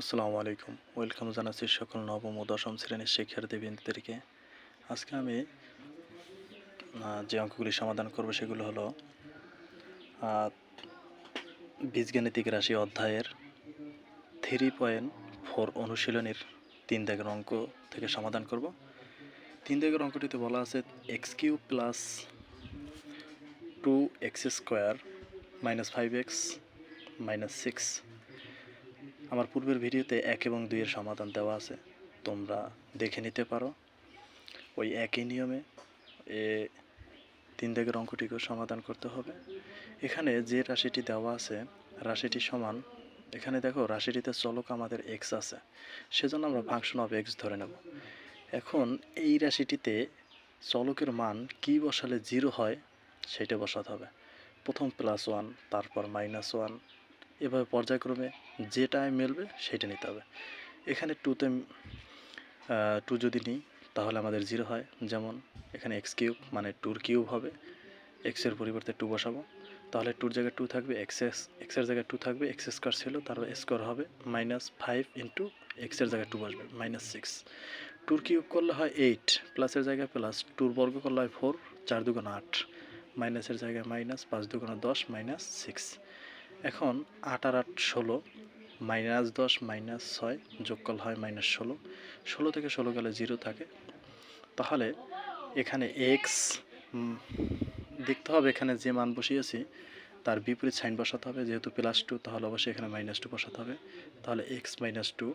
আসসালামু আলাইকুম। ওয়েলকাম জানাচ্ছি সকল নবম ও দশম শ্রেণির শিক্ষার্থী শিক্ষার্থীবৃন্দদেরকে আজকে আমি যে অঙ্কগুলি সমাধান করব সেগুলো হলো বীজগাণিতিক রাশি অধ্যায়ের থ্রি পয়েন্ট ফোর অনুশীলনের তিন দাগের অঙ্ক থেকে সমাধান করব। তিন দাগের অঙ্কটিতে বলা আছে x cube plus two x square minus five x minus six আমার পূর্বের ভিডিওতে এক এবং দুইয়ের সমাধান দেওয়া আছে। তোমরা দেখে নিতে পারো। ওই একই নিয়মে এ তিন দাগের অঙ্কটিকেও সমাধান করতে হবে। এখানে যে রাশিটি দেওয়া আছে, রাশিটি সমান, এখানে দেখো রাশিটিতে চলক আমাদের এক্স আছে। সেজন্য আমরা ফাংশন অফ এক্স ধরে নেব। এখন এই রাশিটিতে চলকের মান কি বসালে জিরো হয়, সেটা বসাতে হবে। প্রথম প্লাস ওয়ান তারপর মাইনাস ওয়ান এভাবে পর্যায়ক্রমে যেটায় মিলবে সেটা নিতে হবে। এখানে টুতে টু যদি নিই, তাহলে আমাদের জিরো হয়। যেমন এখানে এক্স কিউব মানে টুর কিউব হবে। এক্সের পরিবর্তে টু বসাবো। তাহলে টুর জায়গায় টু থাকবে এক্স এক্স এক্সের জায়গায় টু থাকবে এক্স স্কোয়ার ছিল, তারপর স্কোয়ার হবে মাইনাস ফাইভ ইন্টু এক্সের জায়গায় টু বসবে মাইনাস সিক্স টুর কিউব করলে হয় এইট প্লাসের জায়গায় প্লাস টুর বর্গ করলে হয় ফোর চার দুগুণ আট। মাইনাসের জায়গায় মাইনাস পাঁচ দুগুণ দশ মাইনাস সিক্স এখন আট আর আট ষোলো, মাইনাস দশ, মাইনাস ছয় যোগ করলে হয় মাইনাস ষোলো। ষোলো থেকে ষোলো গেলে জিরো থাকে। তাহলে এখানে এক্স দেখতে হবে এখানে যে মান বসিয়েছি, তার বিপরীত সাইন বসাতে হবে। যেহেতু প্লাস টু তাহলে অবশ্যই এখানে মাইনাস টু বসাতে হবে। তাহলে x minus two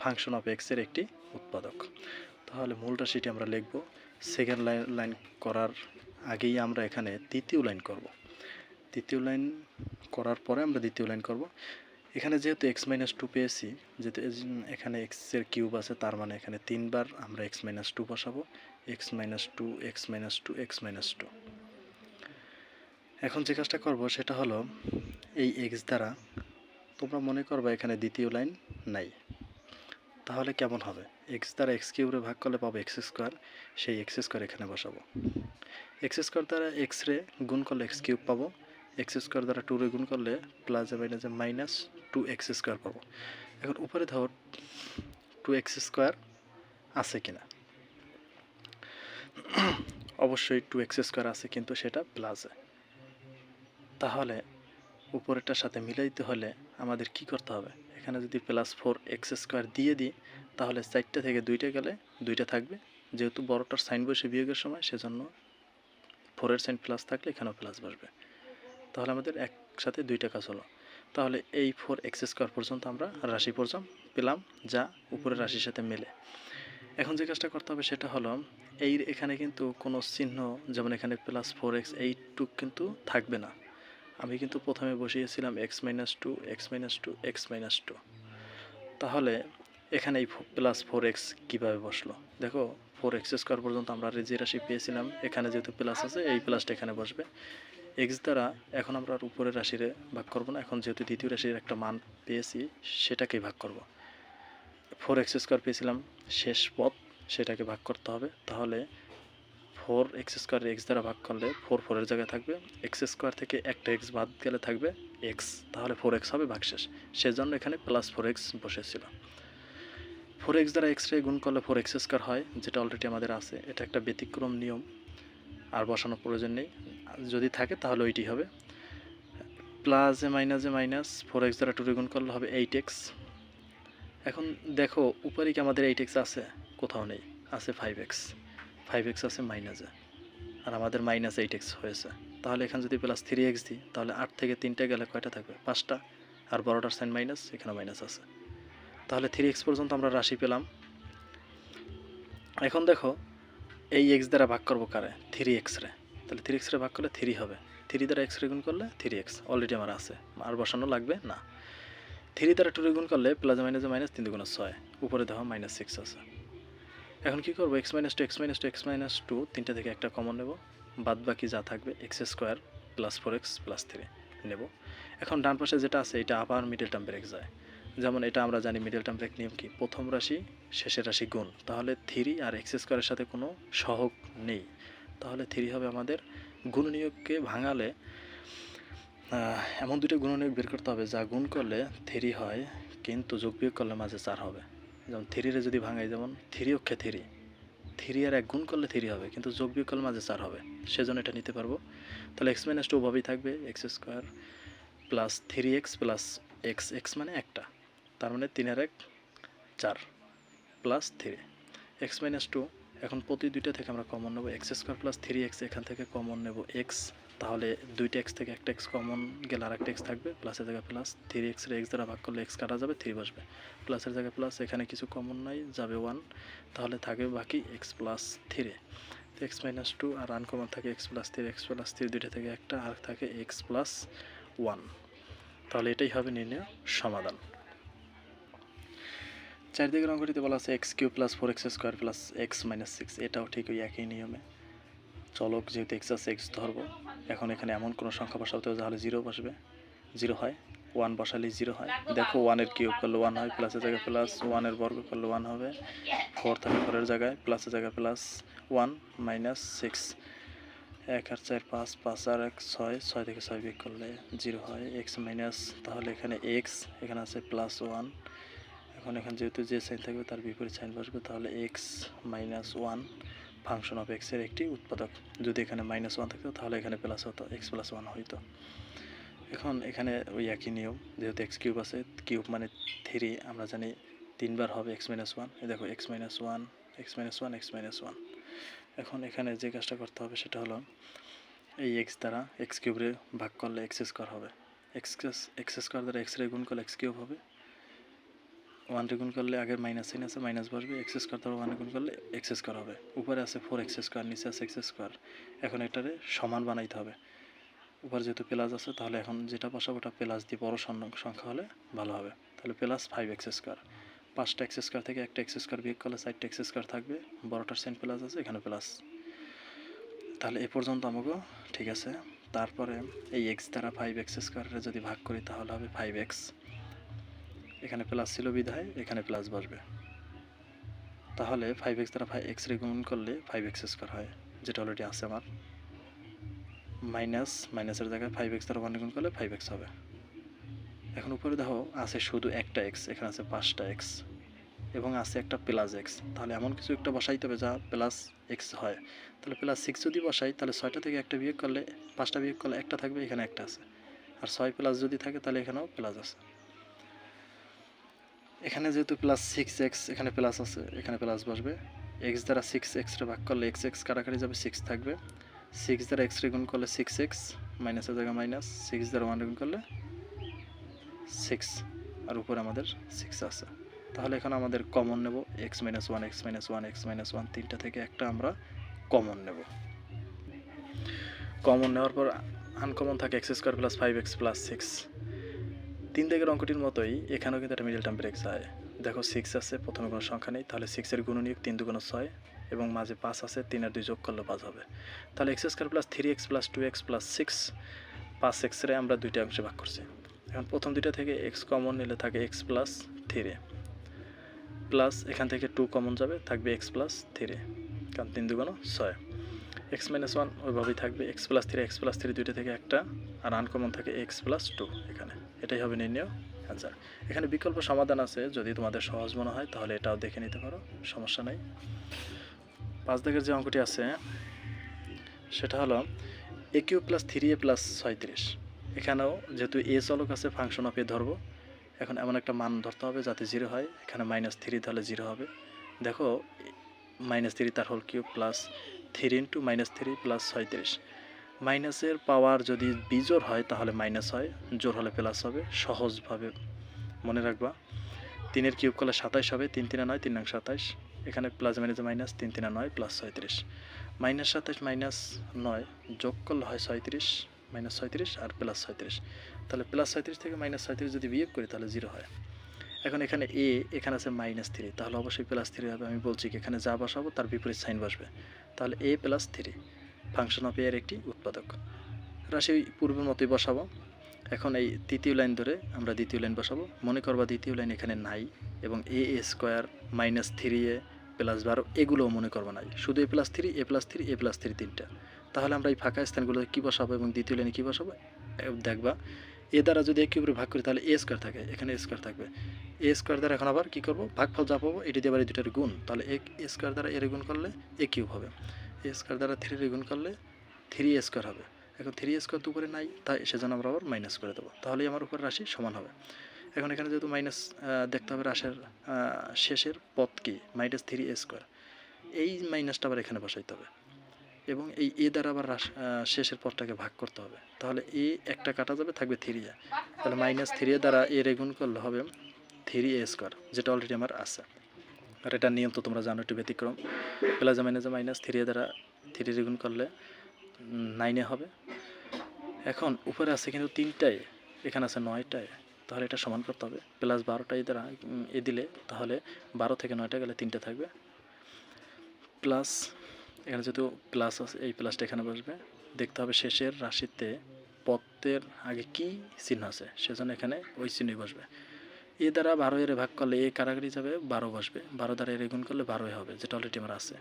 function of এক্সের একটি উৎপাদক। তাহলে মূল রাশিটি আমরা লিখব। সেকেন্ড লাইন লাইন করার আগেই আমরা এখানে তৃতীয় লাইন করব। তৃতীয় লাইন করার পরে আমরা দ্বিতীয় লাইন করব। এখানে যেহেতু এক্স মাইনাস টু পেয়েছি, যেহেতু এখানে এক্সের কিউব আছে, তার মানে এখানে তিনবার আমরা এক্স মাইনাস টু বসাবো। X minus two x minus two x minus two এখন যে কাজটা করব সেটা হলো এই এক্স দ্বারা তোমরা মনে করবে এখানে দ্বিতীয় লাইন নাই। তাহলে কেমন হবে? এক্স দ্বারা এক্স কিউবে ভাগ করলে পাবো এক্স স্কোয়ার সেই এক্স স্কোয়ার এখানে বসাবো। এক্স স্কোয়ার দ্বারা এক্স রে গুণ করলে এক্স কিউব পাবো। এক্স স্কোয়ার দ্বারা টু রে গুণ করলে প্লাস মাইনাসে মাইনাস টু এক্স স্কোয়ার পাবো। এখন উপরে ধর টু এক্স স্কোয়ার আছে কিনা? অবশ্যই টু এক্স স্কোয়ার আছে কিন্তু সেটা প্লাসে তাহলে উপরেরটার সাথে মিলাইতে হলে আমাদের কি করতে হবে? এখানে যদি প্লাস ফোর এক্স স্কোয়ার দিয়ে দিই, তাহলে চারটে থেকে দুইটা গেলে দুইটা থাকবে। যেহেতু বড়টার সাইন বসে বিয়োগের সময়, সেজন্য ফোরের সাইন প্লাস থাকলে এখানেও প্লাস বসবে। তাহলে আমাদের একসাথে দুইটা কাজ হলো। তাহলে এই ফোর এক্স স্কোয়ার পর্যন্ত আমরা রাশি পর্যন্ত পেলাম, যা উপরের রাশির সাথে মেলে। এখন যে কাজটা করতে হবে সেটা হলো, এই এখানে কিন্তু কোনো চিহ্ন, যেমন এখানে প্লাস ফোর এক্স এইটুক কিন্তু থাকবে না। আমি কিন্তু প্রথমে বসিয়েছিলাম x minus two x minus two x minus two তাহলে এখানে এই প্লাস ফোর এক্স কীভাবে বসল? দেখো ফোর এক্স স্কোয়ার পর্যন্ত আমরা যে রাশি পেয়েছিলাম, এখানে যেহেতু প্লাস আছে, এই প্লাসটা এখানে বসবে। এক্স দ্বারা এখন আমরা আর উপরের রাশিরে ভাগ করব না। এখন যেহেতু দ্বিতীয় রাশির একটা মান পেয়েছি, সেটাকেই ভাগ করব। ফোর এক্স স্কোয়ার পেয়েছিলাম, শেষ পথ সেটাকে ভাগ করতে হবে। তাহলে ফোর এক্স স্কোয়ার এক্স দ্বারা ভাগ করলে ফোর ফোরের জায়গায় থাকবে। এক্স স্কোয়ার থেকে একটা এক্স বাদ গেলে থাকবে এক্স তাহলে ফোর এক্স হবে ভাগশেষ। সেজন্য এখানে প্লাস ফোর এক্স বসেছিল। ফোর এক্স দ্বারা এক্স রে গুণ করলে ফোর এক্স স্কোয়ার হয়, যেটা অলরেডি আমাদের আছে। এটা একটা ব্যতিক্রম নিয়ম। আর বসানোর প্রয়োজন নেই। যদি থাকে তাহলে ওইটি হবে। Plus a minus a minus four x দ্বারা টু গুণ করলে হবে এইট এক্স এখন দেখো, উপরে কি আমাদের এইট এক্স আছে? কোথাও নেই। আছে ফাইভ এক্স ফাইভ এক্স আছে মাইনাসে আর আমাদের মাইনাস এইট এক্স হয়েছে। তাহলে এখানে যদি প্লাস থ্রি এক্স দিই, তাহলে আট থেকে তিনটে গেলে কয়টা থাকবে? পাঁচটা। আর বড়টার সাইন মাইনাস এখানে মাইনাস আছে। তাহলে থ্রি এক্স পর্যন্ত আমরা রাশি পেলাম। এখন দেখো এই এক্স দ্বারা ভাগ করব কারে? Three X ray. তাহলে থ্রি এক্স রে ভাগ করলে থ্রি হবে। থ্রি দ্বারা এক্স রে গুণ করলে থ্রি এক্স অলরেডি আমার আছে। আর বসানো লাগবে? না। থ্রি দ্বারা টু রে গুণ করলে প্লাস মাইনাসে মাইনাস তিন দুগুণ ছয়। উপরে দেওয়া মাইনাস সিক্স আছে। এখন কী করব? X minus two x minus two x minus two তিনটে থেকে একটা কমন নেব। বাদ বাকি যা থাকবে x square plus four x plus three নেব। এখন ডান পাশে যেটা আছে, এটা আবার মিডল টার্ম ব্রেক যায়। যেমন এটা আমরা জানি মিডল টার্ম ব্রেক নিয়ম কি? প্রথম রাশি, শেষের রাশি গুণ। তাহলে থ্রি আর এক্স স্কোয়ারের সাথে কোনো সহগ নেই। তাহলে থ্রি হবে আমাদের গুণ নিয়োগকে ভাঙালে এমন দুটো নিয়োগ বের করতে হবে যা গুণ করলে থ্রি হয়, কিন্তু যোগ বিয়োগ করলে মাঝে চার হবে। যেমন থ্রিরে যদি ভাঙাই, যেমন থ্রি অক্ষে থ্রি থ্রি আর এক গুণ করলে থ্রি হবে, কিন্তু যোগ বিয়োগ করলে মাঝে চার হবে। সেজন্য এটা নিতে পারব। তাহলে এক্স মাইনাস টু ওভাবেই থাকবে x square plus three x plus x x মানে একটা। তার মানে তিনের এক, চার plus three x minus two এখন প্রতি দুইটা থেকে আমরা কমন নেব। X square plus three x এখান থেকে কমন নেব এক্স তাহলে দুইটা এক্স থেকে একটা এক্স কমন গেলে আর একটা এক্স থাকবে প্লাসের জায়গায় প্লাস থ্রি এক্সের এক্স দ্বারা ভাগ করলে এক্স কাটা যাবে থ্রি বসবে। প্লাসের জায়গায় প্লাস এখানে কিছু কমন নাই, যাবে ওয়ান তাহলে থাকবে বাকি x plus three x minus two আর আনকমন থাকে x plus three x plus three দুইটা থেকে একটা, আর থাকে এক্স প্লাস ওয়ান তাহলে এটাই হবে নির্ণয় সমাধান। চারদিকের অঙ্কটিতে বলা আছে x cube plus four x square plus x minus six, এটাও ঠিক ওই একই নিয়মে। চলক যেহেতু এক্স আছে, এক্স ধরবো। এখন এখানে এমন কোনো সংখ্যা বসাতে হবে তাহলে জিরো বসবে। জিরো হয়, ওয়ান বসালে জিরো হয়। দেখো ওয়ানের কিউব করলে ওয়ান হয়, প্লাসের জায়গায় প্লাস ওয়ানের বর্গ করলে ওয়ান হবে। ফোর থাকে ফোরের জায়গায়, প্লাসের জায়গায় প্লাস ওয়ান মাইনাস সিক্স। এক আর চার, পাঁচ পাঁচ আর এক, ছয় ছয় থেকে ছয় বিয়োগ করলে জিরো হয়, এক্স মাইনাস, তাহলে এখানে এক্স, এখানে আছে প্লাস ওয়ান। এখন এখানে যেহেতু যে সাইন থাকবে তার বিপরীত সাইন বসবে, তাহলে x minus one function of এক্সের একটি উৎপাদক। যদি এখানে মাইনাস ওয়ান থাকতো, তাহলে এখানে প্লাস হতো এক্স প্লাস ওয়ান হইতো। এখন এখানে ওই একই নিয়ম, যেহেতু এক্স কিউব আছে কিউব মানে থ্রি আমরা জানি তিনবার হবে এক্স মাইনাস ওয়ান দেখো x minus one x minus one x minus one এখন এখানে যে কাজটা করতে হবে সেটা হলো এই এক্স দ্বারা এক্স কিউবরে ভাগ করলে এক্স স্কোয়ার হবে। এক্স এক্স স্কোয়ার দ্বারা এক্স রে গুণ করলে এক্স কিউব হবে। ওয়ান রে গুণ করলে আগের মাইনাস সাইন আছে মাইনাস বসবে এক্স স্কোয়ার দ্বারা ওয়ান গুণ করলে এক্স স্কোয়ার হবে। উপরে আছে ফোর এক্স স্কোয়ার নিচে আছে এক্স স্কোয়ার এখন এটারে সমান বানাইতে হবে। উপরে যেহেতু প্লাস আছে, তাহলে এখন যেটা বসাবো ওটা প্লাস দিয়ে বড় সংখ্যা হলে ভালো হবে। তাহলে প্লাস ফাইভ এক্স স্কোয়ার পাঁচটা এক্স স্কোয়ার থেকে একটা এক্স স্কোয়ার বিয়োগ করলে চারটে এক্স স্কোয়ার থাকবে। বড়টার সেন্ট প্লাস আছে, এখানে প্লাস তাহলে এ পর্যন্ত আমাকে ঠিক আছে। তারপরে এই এক্স দ্বারা ফাইভ এক্স স্কোয়ারে যদি ভাগ করি তাহলে হবে ফাইভ এক্স এখানে প্লাস ছিল বিধায়, এখানে প্লাস বসবে। তাহলে ফাইভ এক্স দ্বারা ফাইভ এক্স রে গুণ করলে ফাইভ এক্স স্কোয়ার হয়, যেটা অলরেডি আছে আমার। মাইনাস মাইনাসের জায়গায় ফাইভ এক্স দ্বারা ওয়ান গুণ করলে ফাইভ এক্স হবে। এখন উপরে দেখো, আছে শুধু একটা এক্স এখানে আছে পাঁচটা এক্স এবং আছে একটা প্লাস এক্স তাহলে এমন কিছু একটা বসাইতে হবে যা প্লাস এক্স হয়। তাহলে প্লাস সিক্স যদি বসাই, তাহলে ছয়টা থেকে একটা বিয়োগ করলে, পাঁচটা বিয়োগ করলে একটা থাকবে, এখানে একটা আছে। আর ছয় প্লাস যদি থাকে, তাহলে এখানেও প্লাস আছে। এখানে যেহেতু প্লাস সিক্স এক্স এখানে প্লাস আছে, এখানে প্লাস বসবে। এক্স দ্বারা সিক্স এক্সটা ভাগ করলে এক্স এক্স কাটাকাটি যাবে সিক্স থাকবে। সিক্স দ্বারা এক্স রে গুণ করলে সিক্স এক্স মাইনাসের জায়গায় মাইনাস সিক্স দ্বারা ওয়ান গুণ করলে সিক্স আর উপরে আমাদের সিক্স আছে। তাহলে এখন আমাদের কমন নেব x minus one x minus one x minus one তিনটা থেকে একটা আমরা কমন নেব। কমন নেওয়ার পর আনকমন থাকে x square plus five x plus six তিন দিকের অঙ্কটির মতোই এখানেও কিন্তু একটা মিডল টার্ম ব্রেক যায় দেখো সিক্স আছে, প্রথমে কোনো সংখ্যা নেই, তাহলে সিক্সের গুণনীয়ক তিন দুগুণ ছয় এবং মাঝে পাঁচ আছে, তিন আর দুই যোগ করলে পাঁচ হবে। তাহলে x square plus three x plus two x plus six পাঁচ এক্সরে আমরা দুইটা অংশে ভাগ করছি। এখন প্রথম দুইটা থেকে এক্স কমন নিলে থাকে এক্স প্লাস থ্রি প্লাস এখান থেকে টু কমন যাবে, থাকবে এক্স প্লাস থ্রি কারণ তিন দুগুণ ছয়। এক্স মাইনাস ওয়ান ওইভাবেই থাকবে x plus three x plus three দুইটা থেকে একটা, আর আনকমন থাকে এক্স প্লাস টু এখানে। এটাই হবে নির্ণয়। অ্যান্সার এখানে বিকল্প সমাধান আছে, যদি তোমাদের সহজ মনে হয়, তাহলে এটাও দেখে নিতে পারো, সমস্যা নেই। পাঁচ দাগের যে অঙ্কটি আছে, সেটা হলো a cube plus three a plus ছয়ত্রিশ। এখানেও যেহেতু এ চলক আছে ফাংশন অফ এ ধরবো, এখন এমন একটা মান ধরতে হবে যাতে জিরো হয়, এখানে মাইনাস থ্রি তাহলে জিরো হবে। দেখো মাইনাস থ্রি তার whole cube plus three into minus three plus ছয়ত্রিশ। মাইনাসের পাওয়ার যদি বিজোর হয়, তাহলে মাইনাস হয় জোর হলে প্লাস হবে, সহজভাবে। মনে রাখবা, তিনের কিউব করলে সাতাইশ হবে, তিন তিনা নয়, তিন নং সাতাইশ। এখানে প্লাস মাইনাসে মাইনাস তিন তিনা নয় প্লাস ছয়ত্রিশ। মাইনাস সাতাইশ, মাইনাস নয়, যোগ করলে হয় ছয়ত্রিশ, মাইনাস ছয়ত্রিশ আর প্লাস ছয়ত্রিশ। তাহলে প্লাস ছয়ত্রিশ থেকে মাইনাস ছয়ত্রিশ যদি বিয়োগ করি, তাহলে জিরো হয়। এখন এখানে এ এখানে আছে মাইনাস থ্রি তাহলে অবশ্যই প্লাস থ্রি হবে। আমি বলছি কি, এখানে যা বসাবো, তার বিপরীত সাইন বসবে। তাহলে a plus three function of এর একটি উৎপাদক। রাশি পূর্বের মতোই বসাবো। এখন এই তৃতীয় লাইন ধরে আমরা দ্বিতীয় লাইন বসাবো। মনে করবা দ্বিতীয় লাইন এখানে নাই এবং a a square minus three a plus বারো এগুলোও মনে করবা নাই। শুধু a plus three, a plus three, a plus three তিনটা। তাহলে আমরা এই ফাঁকা স্থানগুলো কী বসাবো এবং দ্বিতীয় লাইনে কী বসাবো? দেখবা, এ দ্বারা যদি একে উপরে ভাগ করি তাহলে এ স্কোয়ার থাকে, এখানে এ স্কোয়ার থাকবে। এ স্কোয়ার দ্বারা এখন আবার কী করব? ভাগফল যা পাবো, এটি দিয়ে আবার দুটার গুণ। তাহলে এ স্কোয়ার দ্বারা এর গুণ করলে এ কিউব হবে। এ স্কোয়ার দ্বারা থ্রির গুণ করলে থ্রি স্কোয়ার হবে। এখন থ্রি স্কোয়ার তো উপরে নাই, তাই সেজন্য আমরা আবার মাইনাস করে দেবো। তাহলেই আমার উপর রাশি সমান হবে। এখন এখানে যেহেতু মাইনাস দেখতে হবে রাশের শেষের পথ কি? মাইনাস থ্রি স্কোয়ার এই মাইনাসটা আবার এখানে বসাইতে হবে। এবং এই এ দ্বারা আবার শেষের পথটাকে ভাগ করতে হবে। তাহলে এ একটা কাটা যাবে, থাকবে থ্রি এ তাহলে মাইনাস থ্রি দ্বারা এ গুণ করলে হবে থ্রি এ স্কোয়ার যেটা অলরেডি আমার আছে। আর এটার নিয়ম তো তোমরা জানো, একটু ব্যতিক্রম। প্লাস মাইনাসে মাইনাস থ্রি দ্বারা থ্রি গুণ করলে নাইনে হবে। এখন উপরে আছে কিন্তু তিনটায়, এখানে আছে নয়টায়, তাহলে এটা সমান করতে হবে। প্লাস বারোটায় দ্বারা, এ দিলে তাহলে বারো থেকে নয়টা গেলে তিনটে থাকবে। প্লাস এখানে যেহেতু প্লাস আছে, এই প্লাসটা এখানে বসবে। দেখতে হবে শেষের রাশিতে পত্তের আগে কি চিহ্ন আছে, সেজন্য এখানে ওই চিহ্নই বসবে। এ দ্বারা বারো এর ভাগ করলে এ কারাগারি যাবে বারো বসবে। বারো দ্বারা এর গুণ করলে বারোই হবে, যেটা অলরেডি আমার আছে।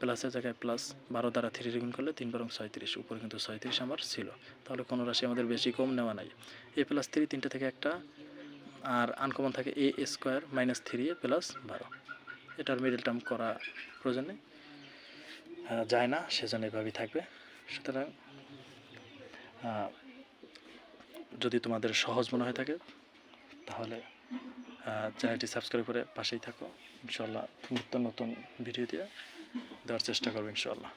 প্লাসের জায়গায় প্লাস বারো দ্বারা থ্রি গুণ করলে তিন বারং ছয়ত্রিশ, উপরে কিন্তু ছয়ত্রিশ আমার ছিল। তাহলে কোনো রাশি আমাদের বেশি কম নেওয়া নাই। এ প্লাস থ্রি তিনটে থেকে একটা, আর আনকমন থাকে a square minus three a plus বারো। এটার মিডল টার্ম করা প্রয়োজন যায় না, সেজন্য এভাবেই থাকবে। সুতরাং যদি তোমাদের সহজ মনে হয়ে থাকে, তাহলে চ্যানেলটি সাবস্ক্রাইব করে পাশেই থাকো। ইনশাল্লাহ নতুন নতুন ভিডিও দিয়ে দেওয়ার চেষ্টা করব ইনশাল্লাহ